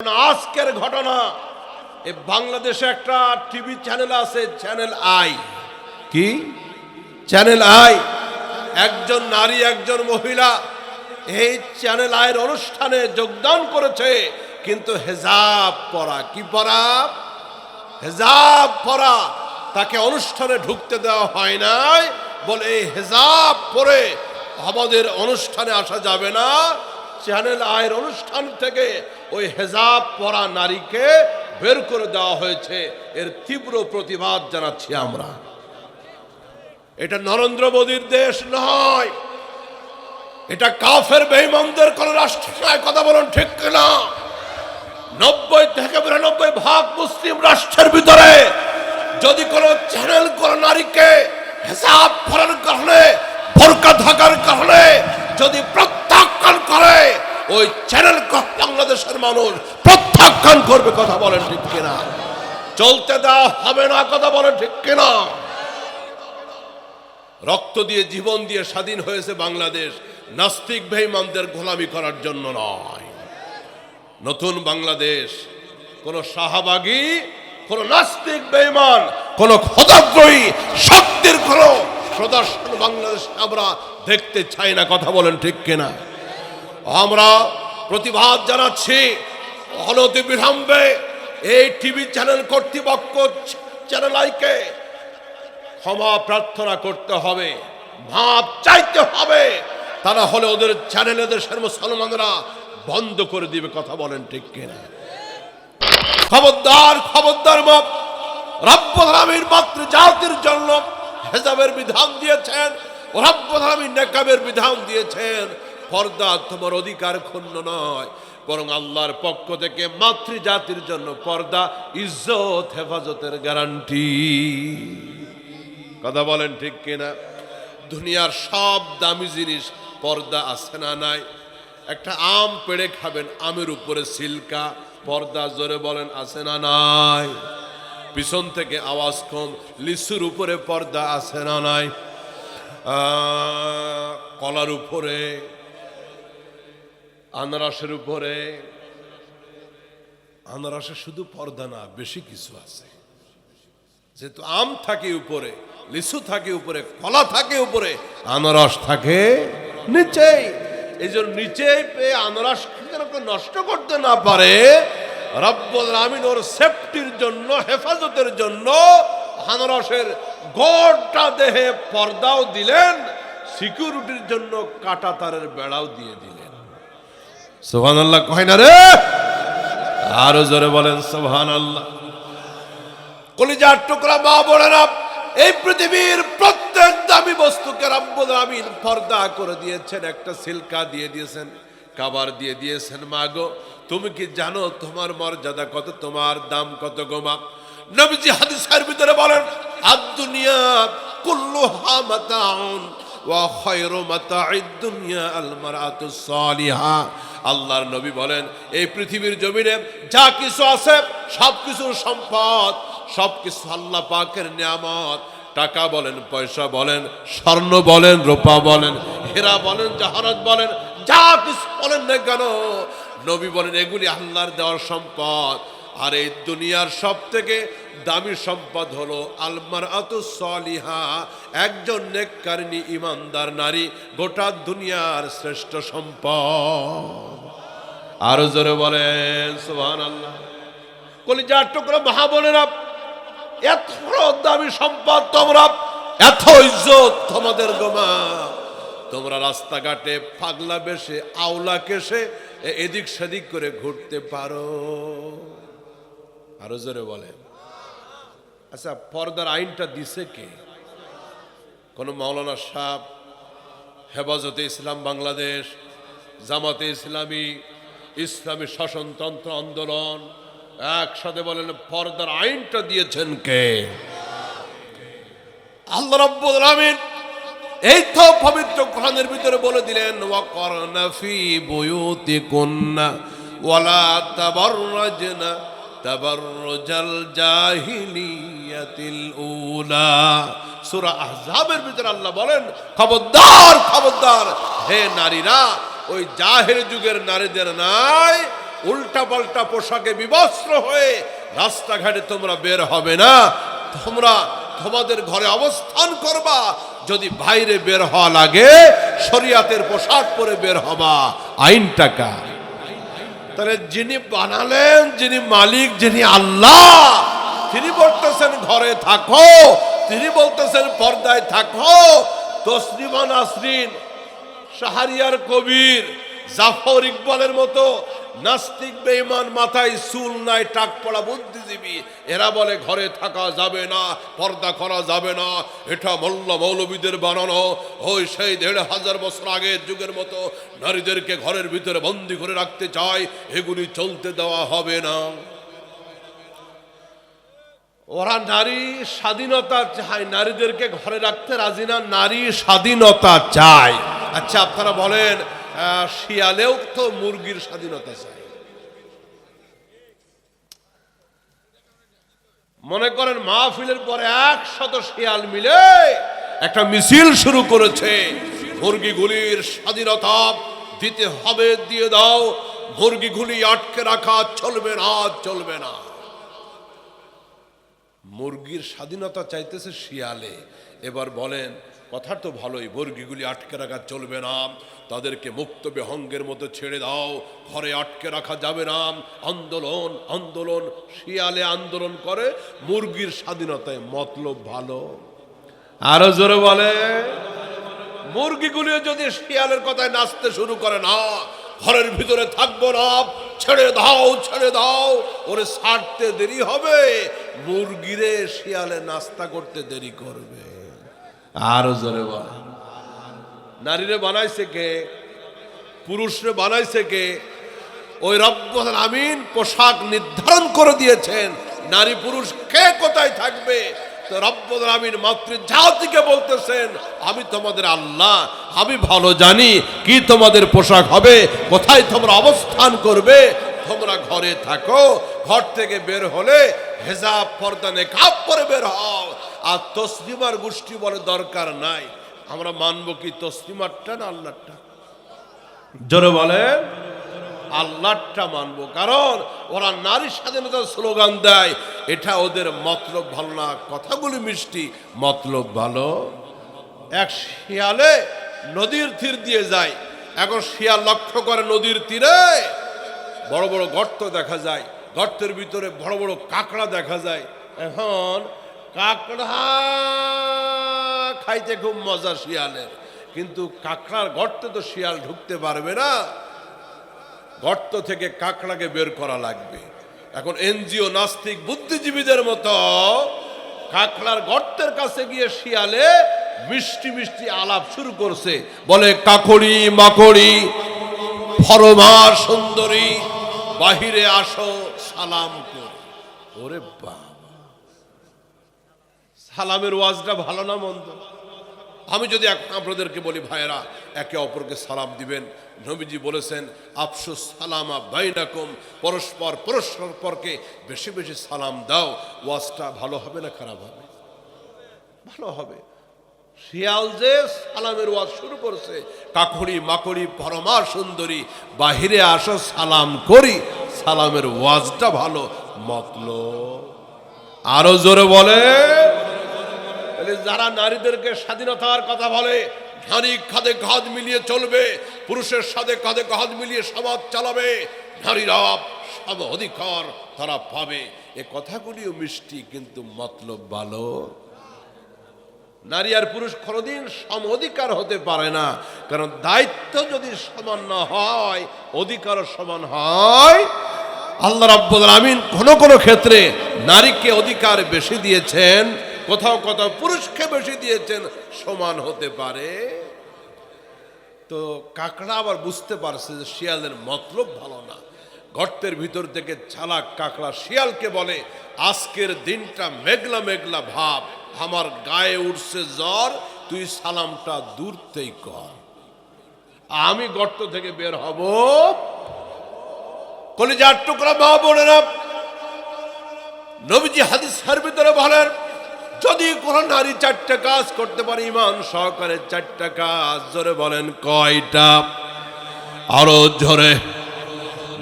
আজকের ঘটনা এ বাংলাদেশে একটা টিভি চ্যানেল আছে চ্যানেল আই। কি? চ্যানেল আই একজন নারী একজন মহিলা এই চ্যানেল আয়ের অনুষ্ঠানে যোগদান করেছে কিন্তু হেজাব পরা। কি পরা? হেজাব পরা। তাকে অনুষ্ঠানে ঢুকতে দেওয়া হয় নাই বলে এই হেজাব পরে আমাদের অনুষ্ঠানে আসা যাবে না। চ্যানেল আয়ের অনুষ্ঠান থেকে ওই হেজাব পরা নারীকে বের করে দেওয়া হয়েছে। এর তীব্র প্রতিবাদ জানাচ্ছি আমরা। এটা নরেন্দ্র মোদীর দেশ নয়। এটা কাফের বেইমানদের কোন রাষ্ট্র নয়। কথা বলুন ঠিক না নব্বই থেকে বিরানব্বই ভাগ মুসলিম রাষ্ট্রের ভিতরে যদি কোন চ্যানেল, কোন নারীকে হিসাব করার কারণে বোরকা থাকার কারণে যদি প্রত্যাখ্যান করে ওই চ্যানেল বাংলাদেশের মানুষ প্রত্যাখ্যান করবে, কথা বলেন ঠিক কিনা? চলতে দেওয়া হবে না, কথা বলেন ঠিক কিনা? রক্ত দিয়ে জীবন দিয়ে স্বাধীন হয়েছে বাংলাদেশ, নাস্তিক বেঈমানদের গোলামি করার জন্য নয়। নতুন বাংলাদেশ, কোন শাহবাগী, কোন নাস্তিক বেঈমান, কোন খোদাদ্রোহী শক্তির কোন প্রদর্শন বাংলাদেশ আমরা দেখতে চাই না, কথা বলেন ঠিক কিনা? আমরা প্রতিবাদ জানাচ্ছি। অনতি বিলম্বে এই টিভি চ্যানেল কর্তৃপক্ষ চ্যানেল আইকে ক্ষমা প্রার্থনা করতে হবে ভাব চাইতে হবে। তারা হলে ওদের চ্যানেলে দেশের মুসলমানরা বন্ধ করে দিবে, কথা বলেন ঠিক কিনা। খবরদার খবরদার রব্বুল আলামিন মাত্র জাতির জন্য হেজাবের বিধান দিয়েছেন আলামিন নেকাবের বিধান দিয়েছেন। পর্দা তোমার অধিকার ক্ষুণ্ণ নয়, বরং আল্লাহর পক্ষ থেকে মাতৃ জাতির জন্য পর্দা, ইজ্জত, হেফাজতের গ্যারান্টি। কথা বলেন ঠিক কিনা? দুনিয়ার সব দামি জিনিস পর্দা আছে না নাই? একটা আম পেড়ে খাবেন, আমের উপরে সিল্কা, পর্দা জোরে বলেন আছে না নাই? পিছন থেকে আওয়াজ কম, লিচুর উপরে পর্দা আছে না নাই? কলার উপরে আনারসের উপরে। আনারসে শুধু পর্দা না, বেশি কিছু আছে। যেহেতু আম থাকে উপরে, লিচু থাকে উপরে, কলা থাকে উপরে, আনারস থাকে নিচেই। এই জন্য নিচেই পেয়ে আনারস নষ্ট করতে না পারে। রব্বুল আমিন ওর সেফটির জন্য, হেফাজতের জন্য আনারসের গোটা দেহে পর্দাও দিলেন, সিকিউরিটির জন্য কাটা তারের বেড়াও দিয়ে দিলেন। সোহান আল্লাহ কয় না রে? আরও জোরে বলেন সোহান আল্লাহ কলিজার টুকরা মা বোনেরা, এই পৃথিবীর প্রত্যেক দামি বস্তুকে রব্বুল আমিন পর্দা করে দিয়েছেন, একটা সিল্কা দিয়ে দিয়েছেন, কাবার দিয়ে দিয়েছেন মাগো তুমি কি জানো তোমার মর্যাদা কত, তোমার দাম কত গোমা নবীজি হাদিসের ভিতরে বলেন আদ দুনিয়া কুল্লুহা মাতাউন। আল্লাহর নবী বলেন, এই পৃথিবীর জমিনে যা কিছু আছে, সব কিছুর সম্পদ, সব কিছু আল্লাহ পাকের নিয়ামত। টাকা বলেন, পয়সা বলেন, স্বর্ণ বলেন, রূপা বলেন, হেরা বলেন, জাহারত বলেন, যা কিছু বলেন না কেন, নবী বলেন, এগুলি আল্লাহর দেওয়ার সম্পদ। আর এই দুনিয়ার সব থেকে দামি সম্পদ হলো আলমার সলিহা, একজন নেককারিনী ইমানদার নারী, গোটা দুনিয়ার শ্রেষ্ঠ সম্পদ। আরও জোরে বলেন সুবহান আল্লাহ কলিজার টুকরো মহা বোনেরা এত দামি সম্পদ তোমরা, এত ইজ্জত তোমাদের গোমা তোমরা রাস্তাঘাটে পাগলা বেশে, আওলা কেসে এদিক সেদিক করে ঘুরতে পারো। আরও জোরে বলেন। আচ্ছা পর্দার আইনটা দিছে কে? কোন মাওলানা সাহ হেফাজতে ইসলাম বাংলাদেশ, জামাতে ইসলামী ইসলামী শাসনতন্ত্র আন্দোলন, একসাথে বলেন পর্দার আইনটা দিয়েছেন কে? আল্লাহ রাব্বুল এই তো পবিত্র কোরআনের ভিতরে বলে দিলেন ওয়াকরনা ফি বুয়ুতিকুন্না ওয়ালা তাবাররাজনা, তাবাররুজাল সূরা আহজাবের ভিতরে আল্লাহ বলেন, খবরদার খবরদার, হে নারীরা, ওই জাহের যুগের নারীদের নাই পোশাকে বিবস্ত্র হয়ে রাস্তাঘাটে তোমরা বের হবে না। তোমরা তোমাদের ঘরে অবস্থান করবা। যদি বাইরে বের হওয়া লাগে, শরিয়াতের পোশাক পরে বের হবা। আইনটাকা তাহলে যিনি বানালেন, যিনি মালিক, যিনি আল্লাহ তিনি বলতেছেন, ঘরে থাকো। তিনি বলতেছেন, পর্দায় থাকো। তসলিমা নাসরিন শাহরিয়ার কবির, জাফর ইকবালের মতো নাস্তিক বেঈমান, মাথায় চুল নাই, টাক পড়া বুদ্ধিজীবী, এরা বলে, ঘরে থাকা যাবে না, পর্দা করা যাবে না, এটা মোল্লা মৌলবীদের বানানো। ওই সেই দেড় হাজার বছর আগের যুগের মতো নারীদেরকে ঘরের ভিতরে বন্দি করে রাখতে চায়, এগুলি চলতে দেওয়া হবে না। ওরা নারী স্বাধীনতা চায়, নারীদেরকে ঘরে রাখতে রাজি না, নারী স্বাধীনতা চায়। আচ্ছা আপনারা বলেন শিয়ালেও তো মুরগির স্বাধীনতা চায়। মনে করেন মাহফিলের পরে একশত শিয়াল মিলে একটা মিছিল শুরু করেছে। মুরগিগুলির স্বাধীনতা দিতে হবে, দিয়ে দাও। মুরগিগুলি আটকে রাখা চলবে না চলবে না। মুরগির স্বাধীনতা চাইতেছে শিয়ালে। এবার বলেন কথা তো ভালোই, মুরগিগুলি আটকে রাখা চলবে না। তাদেরকে মুক্ত বিহঙ্গের মতো ছেড়ে দাও, ঘরে আটকে রাখা যাবে না। আন্দোলন আন্দোলন, শিয়ালে আন্দোলন করে, মুরগির স্বাধীনতায় মতলব ভালো। আরও জোরে বলে, মুরগিগুলিও যদি শিয়ালের কথায় নাচতে শুরু করে না, ঘরের ভিতরে থাকব না। ছেড়ে দাও ছেড়ে দাও, ওরে ছাড়তে দেরি হবে, মুরগিরে শিয়ালে নাস্তা করতে দেরি করবে। আরও জোরে নারীরে বানাইছে কে? পুরুষরে বানাইছে কে? ওই রব্বুল আমিন পোশাক নির্ধারণ করে দিয়েছেন। নারী পুরুষ কে কোথায় থাকবে? তো রব্বুল বলতেছেন, আমি তোমাদের আল্লাহ, আমি ভালো জানি কি তোমাদের পোশাক হবে, কোথায় তোমরা অবস্থান করবে, তোমরা ঘরে থাকো, ঘর থেকে বের হলে হেজাব পর্দানে কাপ পরে বের হও, আর তসলিমার গোষ্ঠী বলে দরকার নাই। আমরা মানবো কি তসলিমারটা না আল্লাহটা জোরে বলেন। আল্লাহটা মানবো। কারণ ওরা নারী স্বাধীনতার স্লোগান দেয়, এটা ওদের মতলব ভালো না। কথাগুলি মিষ্টি, মতলব ভালো। এক শিয়ালে নদীর তীর দিয়ে যায়, এখন শিয়াল লক্ষ্য করে নদীর তীরে। বড় বড় গর্ত দেখা যায়, গর্তের ভিতরে বড় বড় কাঁকড়া দেখা যায়। এখন কাঁকড়া খাইতে খুব মজা শিয়ালের। কিন্তু কাঁকড়ার গর্তে তো শিয়াল ঢুকতে পারবে না। গর্ত থেকে কাঁকড়াকে বের করা লাগবে। এখন এনজিও নাস্তিক বুদ্ধিজীবীদের মতো কাঁকড়ার গর্তের কাছে গিয়ে শিয়ালে মিষ্টি মিষ্টি আলাপ শুরু করছে। বলে, কাকড়ি, মাকড়ি, ফরমা সুন্দরী, বাহিরে আসো, সালাম কর। ওরে বাবা, সালামের ওয়াজটা ভালো না মন্দ? আমি যদি আপনাদেরকে বলি, ভাইয়েরা, একে অপরকে সালাম দিবেন। নবীজি বলেছেন আফসুস সালামা বাইনাকুম, পরস্পর পরস্পরকে বেশি বেশি সালাম দাও। ওয়াজটা ভালো হবে না খারাপ হবে? ভালো হবে। শিয়াল যে সালামের ওয়াজ শুরু করছে, কাকড়ি, মাকড়ি, পরমা, সুন্দরী, বাহিরে আসো, সালাম করি। সালামের ওয়াজটা ভালো, মতলব। আরও জোরে বলে তাহলে যারা নারীদেরকে স্বাধীনতার কথা বলে, নারী কাঁধে কাঁধ মিলিয়ে চলবে, পুরুষের সাথে কাঁধে কাঁধ মিলিয়ে সমাজ চালাবে, নারীরা সব অধিকার তারা পাবে। এ কথাগুলিও মিষ্টি, কিন্তু মতলব ভালো। নারী আর পুরুষ কোনোদিন সম অধিকার হতে পারে না, কারণ দায়িত্ব যদি সমান না হয়, অধিকারও সমান হয়। আল্লাহ রাব্বুল আমিন কোনো কোনো ক্ষেত্রে নারীকে অধিকার বেশি দিয়েছেন। কোথাও কোথাও পুরুষকে বেশি দিয়েছেন, সমান হতে পারে। তো কাকড়া আবার বুঝতে পারছে যে শিয়ালের মতলব ভালো না। গর্তের ভিতর থেকে চালাক কাকড়া শিয়ালকে বলে, আজকের দিনটা মেঘলা মেঘলা ভাব, আমার গায়ে উঠছে জ্বর, তুই সালামটা দূরতেই কর। আমি গর্ত থেকে বের হব। কলিজার টুকরা মা বোনেরা, নবীজি হাদিসের ভিতরে বলেন যদি কোন নারী চারটা কাজ করতে পারে, ইমান সহকারে চারটা কাজ, জোরে বলেন কয়টা? আরও জোরে,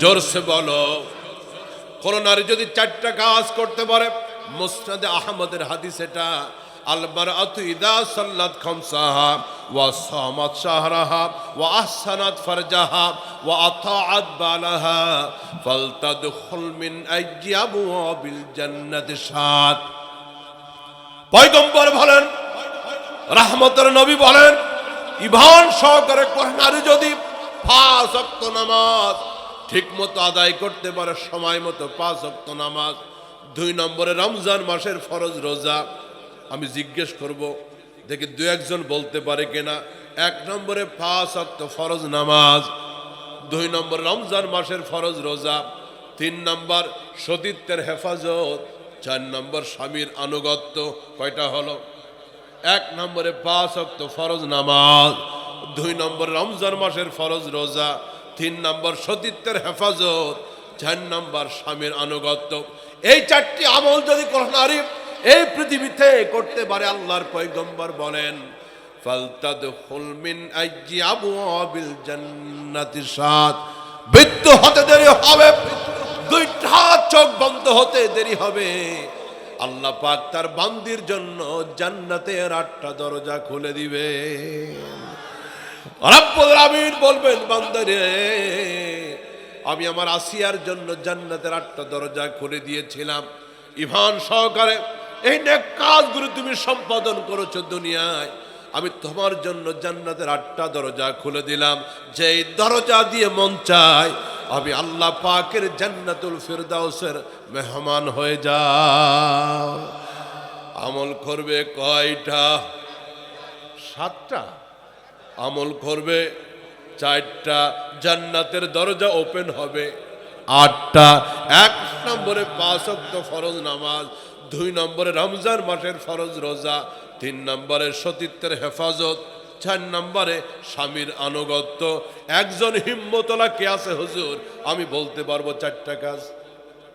জোরসে বলো। কোন নারী যদি চারটা কাজ করতে পারে, মুসনাদে আহমদের হাদিস এটা আলবার আতু ইদা সাল্লাত খামসাহা, ওয়া সামাত শাহরাহা, ওয়া আহসানাত ফারজাহা, ওয়া আতাআত বালাহা, ফালতাদখুল মিন আইয়ি আবওয়াবিল জান্নাতি সাত পয়গম্বর বলেন, রাহমতের নবী বলেন, ইভান সহকারে কোন নারী যদি অক্ত নামাজ ঠিক মতো আদায় করতে পারে, সময় মতো পাঁচ অক্ত নামাজ, দুই নম্বরে রমজান মাসের ফরজ রোজা, আমি জিজ্ঞেস করব, দেখি দু একজন বলতে পারে কিনা, এক নম্বরে অক্ত ফরজ নামাজ, দুই নম্বর রমজান মাসের ফরজ রোজা, তিন নম্বর সতীত্বের হেফাজত চার নম্বর স্বামীর আনুগত্য কয়টা হলো? এক নম্বরে পাঁচ অক্ত ফরজ নামাজ, দুই নম্বর রমজান মাসের ফরজ রোজা, তিন নম্বর সতীত্বের হেফাজত, চার নম্বর স্বামীর আনুগত্য। এই চারটি আমল যদি কোনো নারী এই পৃথিবীতে করতে পারে, আল্লাহর পয়গম্বর বলেন, ফালতাদখুল মিন আইয়ি আবওয়াবিল জান্নাতি সাত। মৃত্যু হতে দেরি হবে। দুইটা চোখ বন্ধ হতে দেরি হবে। আল্লাহ পাক তার বান্দির জন্য জান্নাতের আটটা দরজা খুলে দিবে বলবেন বান্দারে আমি আমার আসিয়ার জন্য জান্নাতের আটটা দরজা খুলে দিয়েছিলাম। ইভান সহকারে, এই কাজগুলো তুমি সম্পাদন করেছ দুনিয়ায়। আমি তোমার জন্য জান্নাতের আটটা দরজা খুলে দিলাম। যে দরজা দিয়ে মন চায় আমি আল্লাহ পাকের জান্নাতুল ফিরদাউসের মেহমান হয়ে যাও আমল করবে কয়টা? সাতটা। আমল করবে চারটা। জান্নাতের দরজা ওপেন হবে আটটা। এক নম্বরে পাঁচ ফরজ নামাজ, দুই নম্বরে রমজান মাসের ফরজ রোজা, তিন নম্বরে সতীত্বের হেফাজত চার নম্বরে স্বামীর আনুগত্য। একজন হিম্মতলা কে আছে, হুজুর, আমি বলতে পারব চারটা কাজ।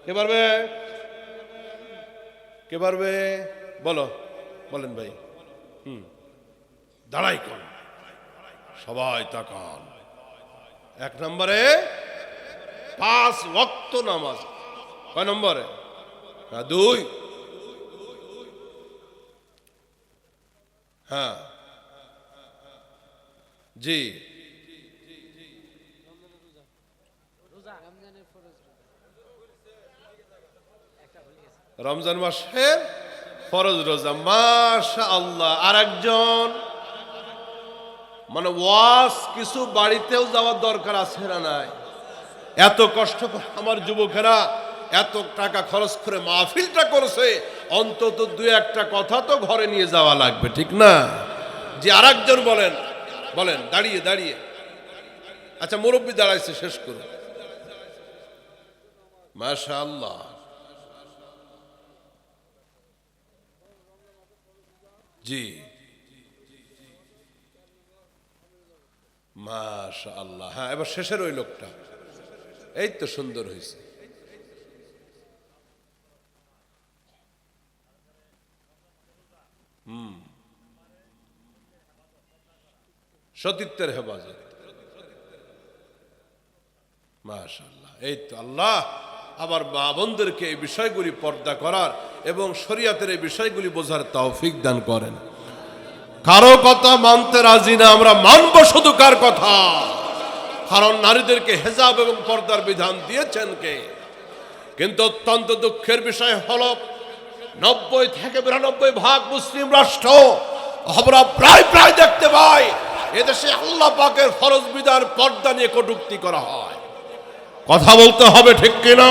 কে পারবে? কে পারবে? বলো, বলেন ভাই। হুম। দাঁড়াই কর সবাই তাকান। এক নম্বরে পাঁচ ওয়াক্ত নামাজ। কয় নম্বরে? হ্যাঁ দুই। হ্যাঁ। জি। রমজান মাসের ফরজ রোজা মাশা আল্লাহ আর একজন মানে ওয়াজ কিছু বাড়িতেও যাওয়ার দরকার আছে না নাই? এত কষ্ট করে আমার যুবকেরা এত টাকা খরচ করে মাহফিলটা করছে, অন্তত দু একটা কথা তো ঘরে নিয়ে যাওয়া লাগবে, ঠিক না? যে আরেকজন বলেন বলেন, দাঁড়িয়ে দাঁড়িয়ে। আচ্ছা মুরব্বী দাঁড়াইছে, শেষ করুন। মাশা আল্লাহ জি। মাশা হ্যাঁ এবার শেষের ওই লোকটা। এই তো সুন্দর হয়েছে সতীত্বের হেফাজত। মাশাল্লাহ এই তো আল্লাহ আবার মা বোনদেরকে এই বিষয়গুলি পর্দা করার এবং শরিয়াতের এই বিষয়গুলি বোঝার তৌফিক দান করেন। কারও কথা মানতে রাজি না, আমরা মানব শুধু কার কথা? কারণ নারীদেরকে হেজাব এবং পর্দার বিধান দিয়েছেন কে? কিন্তু অত্যন্ত দুঃখের বিষয় হল, নব্বই থেকে বিরানব্বই ভাগ মুসলিম রাষ্ট্র, আমরা প্রায় প্রায় দেখতে পাই এদেশে আল্লাহ পাকের ফরজ বিদার পর্দা নিয়ে কটুক্তি করা হয়। কথা বলতে হবে ঠিক কিনা?